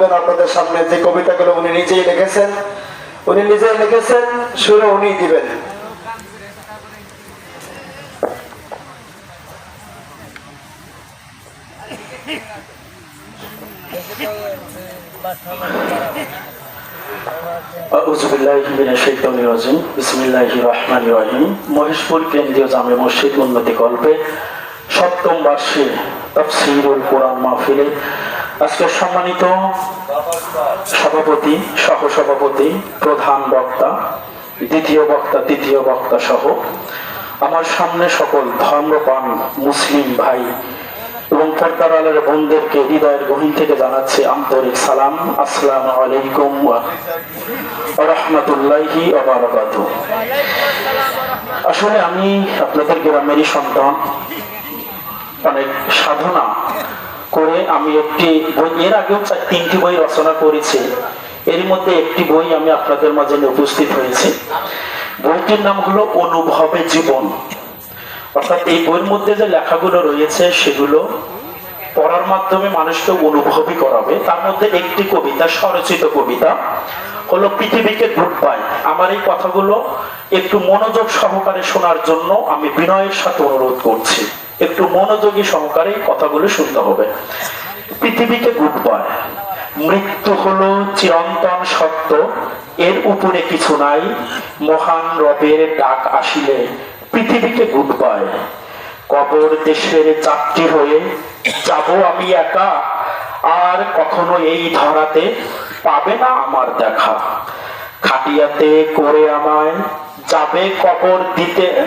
পড়বেন আপনাদের সামনে যে কবিতাগুলো উনি নিজেই লিখেছেন। উনি নিজেই লিখেছেন, সুরে উনি দিবেন। মহেশপুর কেন্দ্রীয় জামে মসজিদ উন্নতি কল্পে সপ্তম বার্ষে তফসিরুল কোরআন মাহফিলে আজকে সম্মানিত সভাপতি, সহসভাপতি, প্রধান বক্তা, দ্বিতীয় বক্তা, তৃতীয় বক্তা সহ আমার সামনে সকল ধর্মপান মুসলিম ভাই এবং পর্দার আলের বোনদেরকে হৃদয়ের গহীন থেকে জানাচ্ছি আন্তরিক সালাম, আসসালামু আলাইকুম রহমতুল্লাহি আসলে আমি আপনাদের গ্রামেরই সন্তান। অনেক সাধনা করে আমি একটি বই, এর আগেও তিনটি বই রচনা করেছি। এর মধ্যে একটি বই আমি আপনাদের মাঝে উপস্থিত হয়েছি। বইটির নাম হলো অনুভবে জীবন। অর্থাৎ এই বইয়ের মধ্যে যে লেখাগুলো রয়েছে, সেগুলো পড়ার মাধ্যমে মানুষকে অনুভবই করাবে। তার মধ্যে একটি কবিতা, স্বরচিত কবিতা হলো পৃথিবীকে গুড বাই আমার এই কথাগুলো একটু মনোযোগ সহকারে শোনার জন্য আমি বিনয়ের সাথে অনুরোধ করছি। একটু মনোযোগী সহকারে কথাগুলো শুনতে হবে। পৃথিবীকে গুড বাই মৃত্যু হলো চিরন্তন সত্য। এর উপরে কিছু নাই। মহান রবের ডাক আসিলে পৃথিবীকে গুড পায়। কবর দেশের যাত্রী হয়ে যাব আমি একা। আর কখনো এই ধরাতে পাবে না আমার দেখা। খাটিয়াতে করে আমায় যাবে কবর দিতে।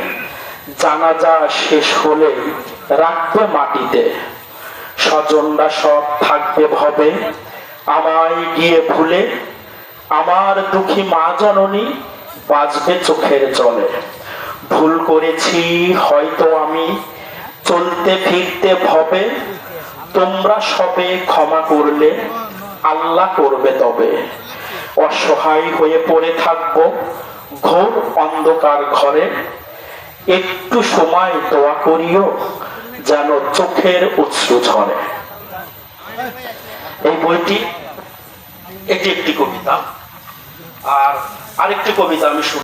জানাজা শেষ হলে রাখবে মাটিতে। স্বজনরা সব থাকবে ভবে। আমায় গিয়ে ভুলে আমার দুঃখী মা জননী বাজবে চোখের জলে। ভুল করেছি হয়তো আমি। চলতে ফিরতে ভবে। তোমরা সবে ক্ষমা করলে আল্লাহ করবে তবে। অসহায় হয়ে পড়ে থাকব, ঘোর অন্ধকার ঘরে। একটু সময় দোয়া করিও, যেন চোখের উৎসু ঝরে। এই বইটি এটি একটি কবিতা। আর আরেকটি কবিতা আমি